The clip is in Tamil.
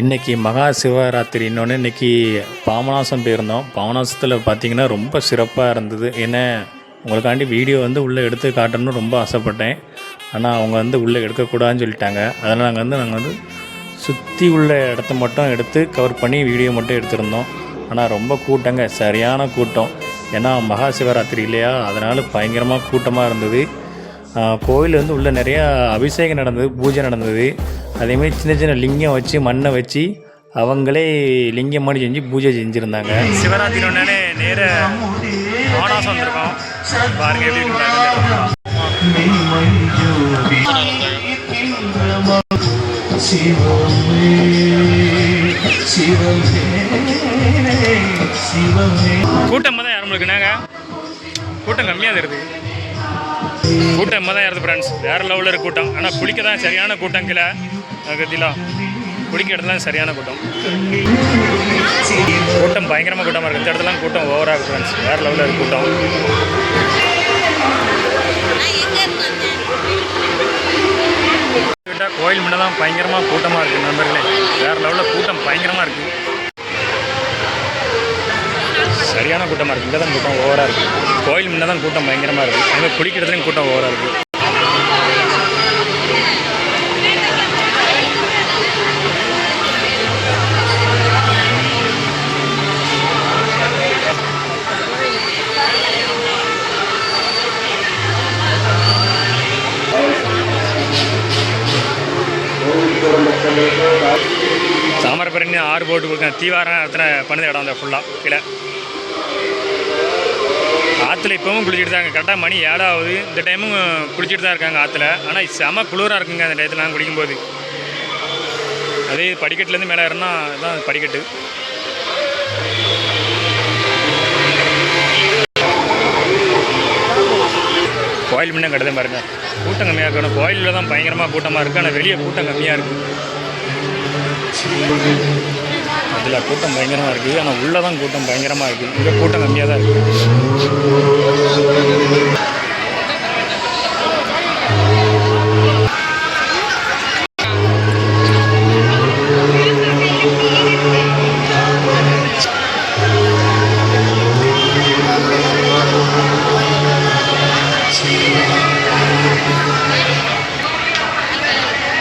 இன்றைக்கி மகா சிவராத்திரி. இன்னொன்று இன்றைக்கி பாமநாசம் போயிருந்தோம். பாமநாசத்தில் பார்த்திங்கன்னா ரொம்ப சிறப்பாக இருந்தது. ஏன்னா உங்களுக்காண்டி வீடியோ வந்து உள்ளே எடுத்து காட்டணும்னு ரொம்ப ஆசைப்பட்டேன். ஆனால் அவங்க வந்து உள்ளே எடுக்கக்கூடாதுன்னு சொல்லிட்டாங்க. அதனால் நாங்கள் வந்து நாங்கள் வந்து சுற்றி உள்ள இடத்த மட்டும் எடுத்து கவர் பண்ணி வீடியோ மட்டும் எடுத்திருந்தோம். ஆனால் ரொம்ப கூட்டங்க. சரியான கூட்டம். ஏன்னா மகா சிவராத்திரி இல்லையா? அதனால் பயங்கரமாக கூட்டமாக இருந்தது. கோயில் வந்து உள்ள நிறையா அபிஷேகம் நடந்தது பூஜை நடந்தது. அதேமாதிரி சின்ன சின்ன லிங்கம் வச்சு மண்ணை வச்சு அவங்களே லிங்கம் மாதிரி செஞ்சு பூஜை செஞ்சுருந்தாங்க. சிவராத்திரி ஒன்னே நேர மானாசம் வந்திருக்கோம். பாருங்க சிவமே சிவமே கூட்டம் தான் யாரும் இருக்குனாங்க கூட்டம் கம்மியாக இருக்குது கூட்டம் தான் ஏறுது ஃப்ரெண்ட்ஸ் வேறு லெவலில் இருக்க கூட்டம். ஆனால் குளிக்க தான் சரியான கூட்டம் கீழே. கத்திலாம் குளிக்க இடத்துல சரியான கூட்டம். கூட்டம் பயங்கரமாக கூட்டமாக இருக்குது இந்த இடத்துலாம் கூட்டம் ஓவராக இருக்குது ஃப்ரெண்ட்ஸ் வேறு லெவலில் இருக்கு கூட்டம். கோயில் முன்ன தான் பயங்கரமாக கூட்டமாக இருக்குது நண்பர்களே. வேறு லெவலில் கூட்டம் பயங்கரமாக இருக்குது சரியான கூட்டமாக இருக்குது இங்கே தான் கூட்டம் ஓவராக இருக்குது கோயில் முன்னே தான் கூட்டம் பயங்கரமாக இருக்குது அங்கே குளிக்கிறதுலையும் கூட்டம் ஓவராக இருக்குது தாமரபரணி ஆறு போட்டு கொடுக்க தீவாரம் அத்தனை பண்ணுது இடம் அந்த ஃபுல்லாக கீழே. ஆற்றுல இப்போவும் குளிச்சுட்டு கரெக்டாக மணி ஏழாவது. இந்த டைமும் குளிச்சுட்டு தான் இருக்காங்க ஆற்றுல. ஆனால் செம குளிராக இருக்குங்க அந்த டயத்தில் நாங்கள் குளிக்கும்போது. அதே படிக்கட்டுலேருந்து மேலே ஏறினா தான் படிக்கட்டு. கோயில் முன்னே கிடதே பாருங்க. கூட்டம் கம்மியாக இருக்கணும். கோயிலில் தான் பயங்கரமாக கூட்டமாக இருக்குது ஆனால் வெளியே கூட்டம் கம்மியாக இருக்குது இதில் கூட்டம் பயங்கரமாக இருக்குது. ஆனால் உள்ளே தான் கூட்டம் பயங்கரமாக இருக்குது. இங்கே கூட்டம் கம்மியாக தான் இருக்குது.